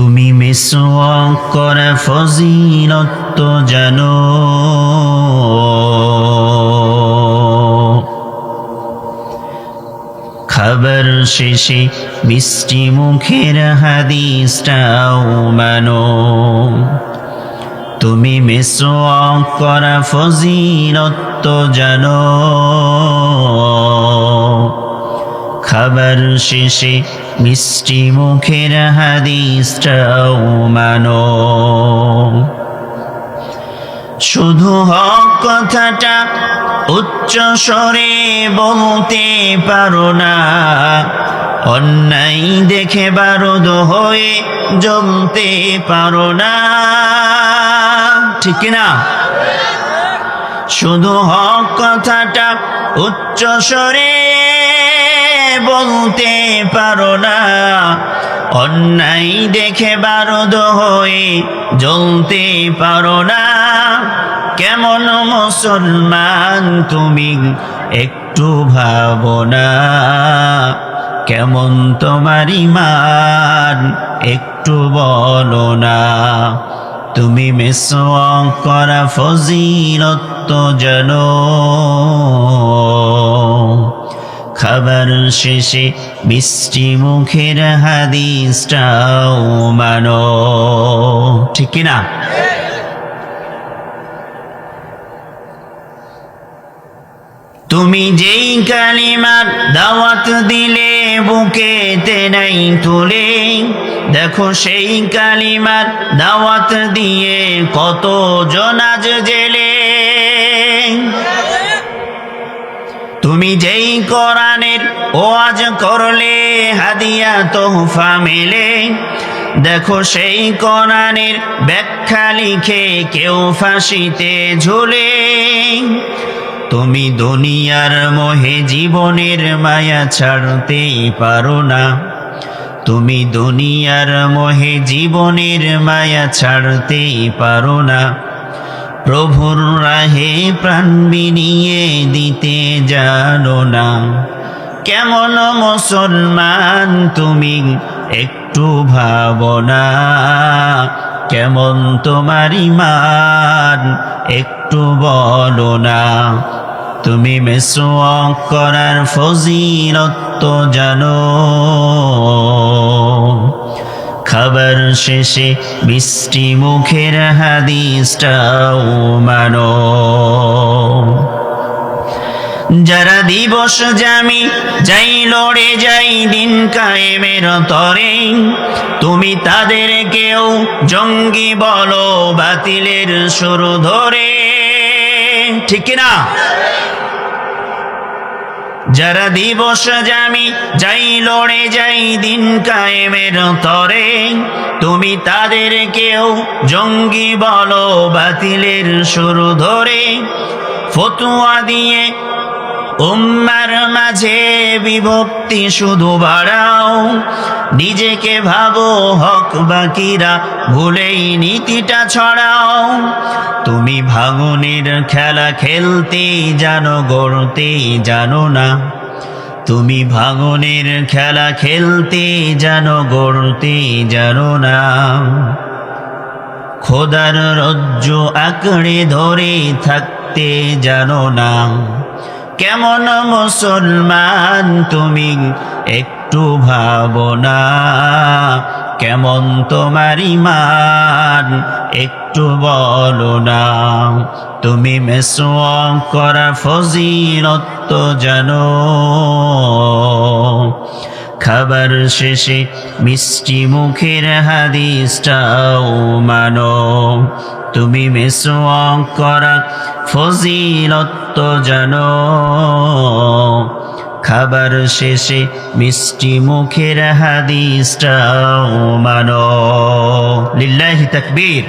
তুমি মিসওয়াক করা ফজিলত জানো খাবার শেষে মিষ্টি মুখের হাদিসটাও মানো। তুমি মিসওয়াক করা ফজিলত জানো খাবার শেষে মিষ্টি মুখের হাদিসটাও মানো। শুধু হক কথাটা উচ্চ স্বরে বলতে পারো না। অন্যায় দেখে বারদ হয়ে জমতে পারো না। ঠিক না শুধু হক কথাটা উচ্চ স্বরে বলতে পারো না। অন্যায় দেখে বারদ হয়ে জ্বলতে পারো না। কেমন মুসলমান তুমি একটু ভাবনা কেমন তোমার ইমান একটু বলো না। তুমি মেসওয়াক করা ফজিলত জানো। খাবার শেষে মিষ্টি মুখের হাদিসটাও মানো। ঠিক না তুমি যেই কালিমার দাওয়াত দিলে বুকে তেনাই তুলে, দেখো সেই কালিমার দাওয়াত দিয়ে কত জনাজ জেলে তুমি যেই কোরআনের ওয়াজ করলে, হাদিয়া, তোহফা মেলে, দেখো সেই কোরআনের ব্যাখ্যা লিখে কেউ ফাঁসিতে ঝুলে। তুমি দুনিয়ার মোহে জীবনের মায়া ছাড়তেই পারো না। তুমি দুনিয়ার মোহে জীবনের মায়া ছাড়তেই পারো না। প্রভুর রাহে প্রাণ বিনিয়ে দিতে জানো না। কেমন মুসলমান তুমি একটু ভাবনা কেমন তোমার ইমান একটু বলো না। তুমি মেসোয়াক করার ফজিলত জানো। শেষে মিষ্টি মুখের হাদিসটাও মানো। যারা দিবস জামি যাই লড়ে যাই দিন কায়েমের তরে, তুমি তাদের কেউ জঙ্গি বলো বাতিলের শুরু ধরে। ঠিক না যারা দিবস জামি যাই লড়ে যাই দিন কায়েমের তরে, তুমি তাদের কেউ জঙ্গি বলো বাতিলের শুরু ধরে। ফতুয়া দিয়ে উম্মার মাঝে বিভক্তি শুধু বাড়াও, নিজেকে ভাবো হক বাকিরা ভুলেই নীতিটা ছড়াও। তুমি ভাঙনের খেলা খেলতে জানো গড়তে জানো না। তুমি ভাঙনের খেলা খেলতে জানো গড়তে জানো না। খোদার রজ্জু আঁকড়ে ধরে থাকতে জানো না। কেমন মুসলমান তুমি একটু ভাবনা কেমন তোমার ইমান একটু বলো না। তুমি মেসোয়াক করা ফজিলত জানো। খাবার শেষে মিষ্টি মুখের হাদিসটাও মানো। তুমি মেসোয়াক করা ফজিলত জানো। খাবার শেষে মিষ্টি মুখের হাদিসটাও মানো। লিল্লাহি তাকবীর।